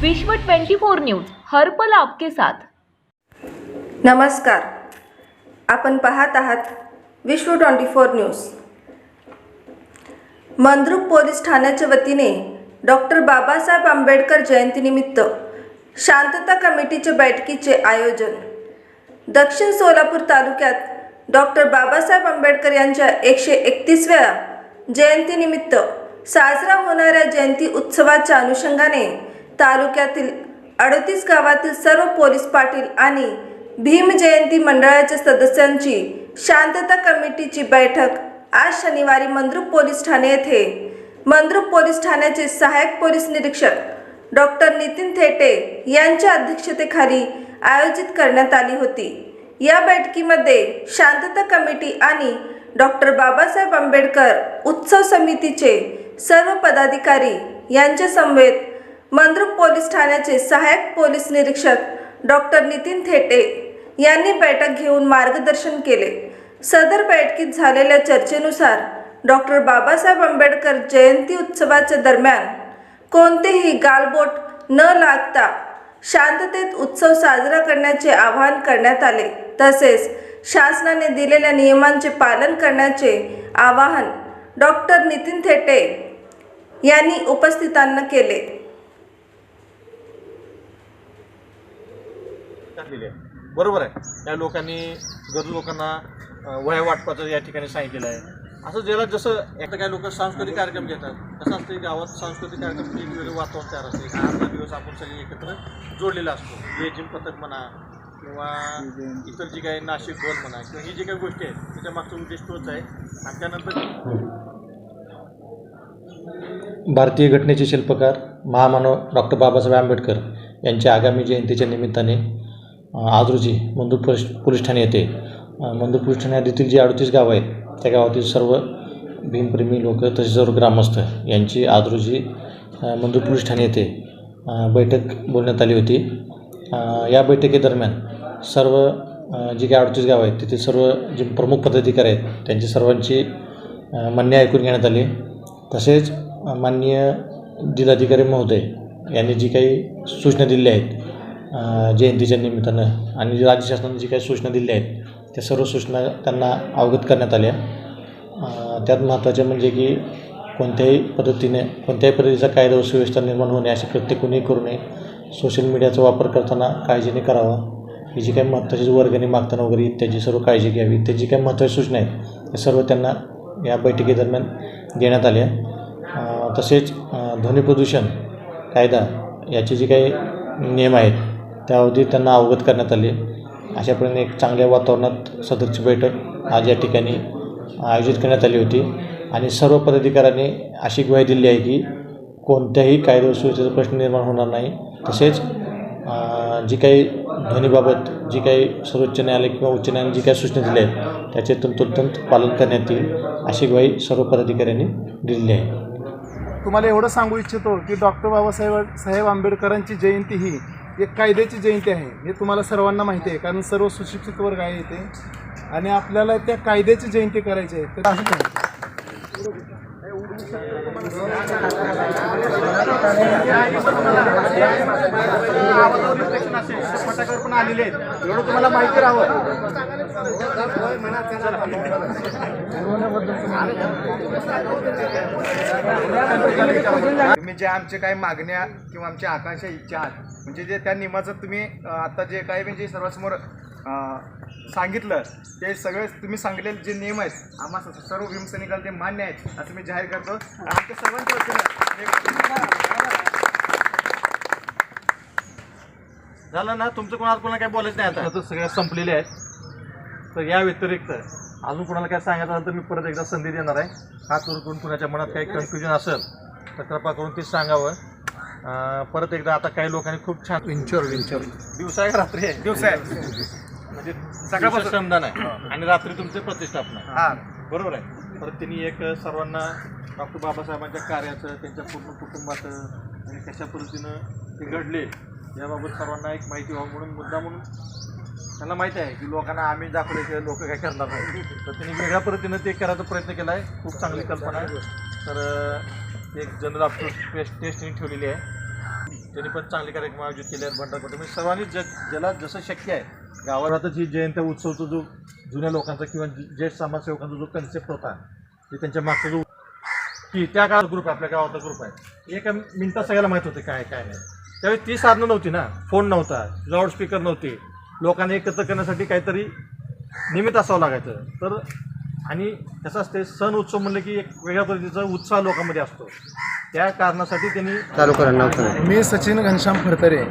विश्व 24 न्यूज हर्पल आपके साथ. नमस्कार. आपण पाहत आहात Vishwa twenty four news. Mandrup police ठाण्याच्या वतीने डॉक्टर बाबासाहेब आंबेडकर जयंतीनिमित्त शांतता कमिटीच्या बैठकीचे आयोजन. दक्षिण सोलापूर तालुक्यात डॉक्टर बाबासाहेब आंबेडकर यांच्या एकशे एकतीसव्या जयंतीनिमित्त साजरा होणाऱ्या जयंती उत्सवाच्या अनुषंगाने तालुक्यातील अडतीस गावातील सर्व पोलीस पाटील आणि भीम जयंती मंडळाच्या सदस्यांची शांतता कमिटीची बैठक आज शनिवारी मंद्रुप पोलीस ठाणे येथे. मंद्रुप पोलीस ठाण्याचे सहाय्यक पोलीस निरीक्षक डॉक्टर नितीन थेटे यांच्या अध्यक्षतेखाली आयोजित करण्यात आली होती. या बैठकीमध्ये शांतता कमिटी आणि डॉक्टर बाबासाहेब आंबेडकर उत्सव समितीचे सर्व पदाधिकारी यांच्या समवेत मंद्रुप पोलीस ठाण्याचे सहाय्यक पोलीस निरीक्षक डॉक्टर नितीन थेटे यांनी बैठक घेऊन मार्गदर्शन केले. सदर बैठकीत झालेल्या चर्चेनुसार डॉक्टर बाबासाहेब आंबेडकर जयंती उत्सवाच्या दरम्यान कोणतेही गालबोट न लागता शांततेत उत्सव साजरा करण्याचे आवाहन करण्यात आले. तसेच शासनाने दिलेल्या नियमांचे पालन करण्याचे आवाहन डॉक्टर नितीन थेटे यांनी उपस्थितांना केले. टाकलेली आहे बरोबर आहे. त्या लोकांनी गरजू लोकांना अं, वह्या वाटपाचं या ठिकाणी सांगितलेलं आहे. असं ज्याला जसं एकदा काही लोक सांस्कृतिक कार्यक्रम घेतात. तसं असतं की गावात सांस्कृतिक कार्यक्रम एक वेगळं वातावरण तयार असते. अर्धा दिवस आपण सगळे एकत्र जोडलेला असतो. जिम पथक म्हणा किंवा इतर जी काही नाशिक गोल म्हणा किंवा ही जी काही गोष्टी आहेत त्याच्या मागचा उद्देश तोच आहे. आणि त्यानंतर भारतीय घटनेचे शिल्पकार महामानव डॉक्टर बाबासाहेब आंबेडकर यांच्या आगामी जयंतीच्या निमित्ताने आज रोजी मंदूर पोलीस पोलीस ठाणे येथे मंदूर पोलीस ठाणे हद्दीतील जी अडतीस गावं आहेत त्या गावातील सर्व भीमप्रेमी लोक तसेच सर्व ग्रामस्थ यांची आज रोजी मंदूर पोलीस ठाणे येथे बैठक बोलण्यात आली होती. या बैठकीदरम्यान सर्व जी काही अडतीस गावं आहेत तिथे सर्व जे प्रमुख पदाधिकारी आहेत त्यांची सर्वांची मान्य म्हणणे ऐकून घेण्यात आली. तसेच माननीय जिल्हाधिकारी महोदय यांनी जी काही सूचना दिल्या आहेत जयंतीच्या निमित्तानं आणि राज्य शासनाने जी काही सूचना दिल्या आहेत त्या सर्व सूचना त्यांना अवगत करण्यात आल्या. त्यात महत्त्वाचे म्हणजे की कोणत्याही पद्धतीने कोणत्याही पद्धतीचा कायदा व सुव्यवस्था निर्माण होणे असे प्रत्येक कोणी करू नये. सोशल मीडियाचा वापर करताना काळजीने करावा. ही जी काही महत्त्वाची वर्गणी मागताना वगैरे इत्यादी सर्व काळजी घ्यावी. त्याची काही महत्त्वाची सूचना आहेत त्या सर्व त्यांना या बैठकीदरम्यान देण्यात आल्या. तसेच ध्वनी प्रदूषण कायदा याचे जे काही नियम आहेत त्यावधी त्यांना अवगत करण्यात आले. अशाप्रकारे एक चांगल्या वातावरणात सदरची बैठक आज या ठिकाणी आयोजित करण्यात आली होती. आणि सर्व पदाधिकाऱ्यांनी अशी ग्वाही दिली आहे की कोणत्याही कायदा व सुव्यवस्थेचा प्रश्न निर्माण होणार नाही. तसेच जी काही ध्वनीबाबत जी काही सर्वोच्च न्यायालय किंवा उच्च न्यायालयाने जी काही सूचना दिल्या आहेत त्याचे तंतोतंत पालन करण्यात येईल अशी ग्वाही सर्व पदाधिकाऱ्यांनी दिलेली आहे. तुम्हाला एवढं सांगू इच्छितो की डॉक्टर बाबासाहेब साहेब आंबेडकरांची जयंती ही एक कायद्याची जयंती आहे. हे तुम्हाला सर्वांना माहिती आहे कारण सर्व सुशिक्षित वर्ग आहे इथे. आणि आपल्याला त्या कायद्याची जयंती करायची आहे. तर असं नाही. फटाक्यावर पण आलेले आहेत. एवढं तुम्हाला माहिती राहावं. तुम्ही जे आमचे काही मागण्या किंवा आमच्या आकांक्षा इच्छा आहात म्हणजे जे त्या नियमाचं तुम्ही आता जे काही म्हणजे सर्वांसमोर सांगितलं ते सगळे तुम्ही सांगितलेले जे नियम आहेत आम्हा स- सर्व भीमसैनिकाला ते मान्य आहेत असं मी जाहीर करतो. आणि आमच्या सर्वांच्या वतीनं झालं ना? तुमचं कोणाला कोणाला काय बोलायचं नाही आता सगळ्या संपलेल्या आहेत. तर या व्यतिरिक्त अजून कोणाला काय सांगायचं असेल तर मी परत एकदा संधी देणार आहे. हात वर करून कुणाच्या मनात काही कन्फ्युजन असेल तर कृपा करून ते सांगावं. अं, परत एकदा आता काही लोकांनी खूप छान विंचर विंचर दिवसा आहे का रात्री आहे? दिवस आहे म्हणजे सकाळपासून. श्रमदान आहे. आणि रात्री तुमचे प्रतिष्ठापन आहे. हां. बरोबर आहे. परत त्यांनी एक सर्वांना डॉक्टर बाबासाहेबांच्या कार्याचं त्यांच्या पूर्ण कुटुंबाचं आणि कशा पद्धतीनं ते घडले याबाबत सर्वांना एक माहिती व्हावं म्हणून मुद्दा म्हणून त्यांना माहिती आहे की लोकांना आम्ही दाखवल्याशिवाय लोक काय करणार नाही. तर त्यांनी वेगळ्या पद्धतीनं ते करायचा प्रयत्न केला आहे खूप चांगली कल्पना आहे. तर एक जनरल ऑप्शन टेस्ट टेस्ट ठेवलेली आहे. त्यांनी पण चांगले कार्यक्रम आयोजित केले आहेत भंडारकोटे म्हणजे सर्वांनी ज ज्याला जसं शक्य आहे गावातच ही जयंती उत्सवचा जो जुन्या लोकांचा किंवा ज्येष्ठ समाजसेवकांचा जो कन्सेप्ट होता ते त्यांच्या मागचा जो की त्या काळात ग्रुप आहे आपल्या गावाचा ग्रुप आहे. एका मिनटात सगळ्याला माहीत होते काय काय नाही. त्यावेळी ती साधनं नव्हती ना. फोन नव्हता. लाऊडस्पीकर नव्हते. लोकांना एकत्र करण्यासाठी काहीतरी निमित्त असावं लागायचं. तर आणि कसं असते सण उत्सव म्हणलं की एक वेगळ्या पद्धतीचा उत्साह लोकांमध्ये असतो. त्या कारणासाठी त्यांनी मी सचिन घनश्याम फडतरे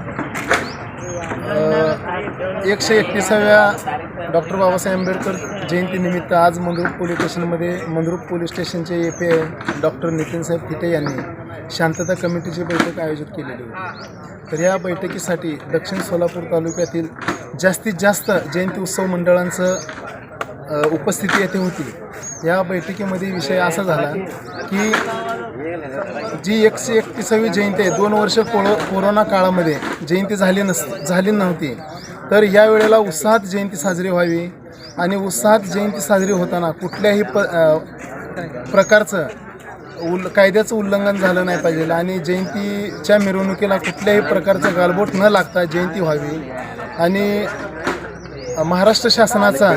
अ, एकशे एकतीसाव्या डॉक्टर बाबासाहेब आंबेडकर जयंतीनिमित्त आज मंद्रुप पोलीस स्टेशनमध्ये मंद्रुप पोलीस स्टेशनचे ए पी आय डॉक्टर नितीनसाहेब फिटे यांनी शांतता कमिटीची बैठक आयोजित केलेली होती. तर या बैठकीसाठी दक्षिण सोलापूर तालुक्यातील जास्तीत जास्त जयंती उत्सव मंडळांचं उपस्थिती येथे होती. या बैठकीमध्ये विषय असा झाला की जी एकशे एकतीसावी जयंती आहे दोन वर्ष कोरो कोरोना काळामध्ये जयंती झाली नस झाली नव्हती. तर या वेळेला उत्साहात जयंती साजरी व्हावी आणि उत्साहात जयंती साजरी होताना कुठल्याही प प्रकारचं उल कायद्याचं उल्लंघन झालं नाही पाहिजे आणि जयंतीच्या मिरवणुकीला कुठल्याही प्रकारचं गालबोट न लागता जयंती व्हावी. आणि महाराष्ट्र शासनाचा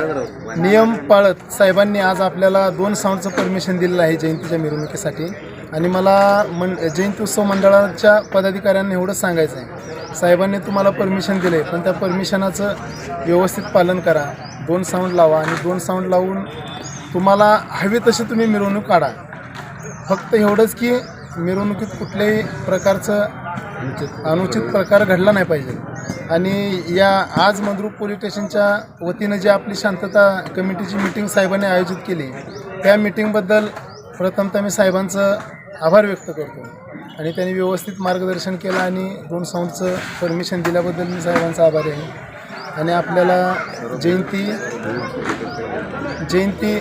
नियम पाळत साहेबांनी आज आपल्याला दोन साऊंडचं परमिशन दिलेलं आहे जयंतीच्या मिरवणुकीसाठी. आणि मला मन जयंती उत्सव मंडळाच्या पदाधिकाऱ्यांना एवढंच सांगायचं आहे. साहेबांनी तुम्हाला परमिशन दिले पण त्या परमिशनाचं व्यवस्थित पालन करा. दोन साऊंड लावा आणि दोन साऊंड लावून तुम्हाला हवी तशी तुम्ही मिरवणूक काढा. फक्त एवढंच की मिरवणुकीत कुठल्याही प्रकारचं अनुचित प्रकार घडला नाही पाहिजे. आणि या आज मंद्रुक पोलीस स्टेशनच्या वतीनं जी आपली शांतता कमिटीची मीटिंग साहेबांनी आयोजित केली त्या मीटिंगबद्दल प्रथमतः मी साहेबांचं आभार व्यक्त करतो. आणि त्यांनी व्यवस्थित मार्गदर्शन केलं आणि दोन साऊंडचं परमिशन दिल्याबद्दल मी साहेबांचा आभारी आहे. आणि आपल्याला जयंती जयंती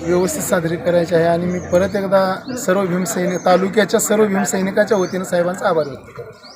व्यवस्थित साजरी करायची आहे आणि मी परत एकदा सर्व भीमसैनिक तालुक्याच्या सर्व भीमसैनिकाच्या वतीनं साहेबांचा आभार व्यक्त करतो.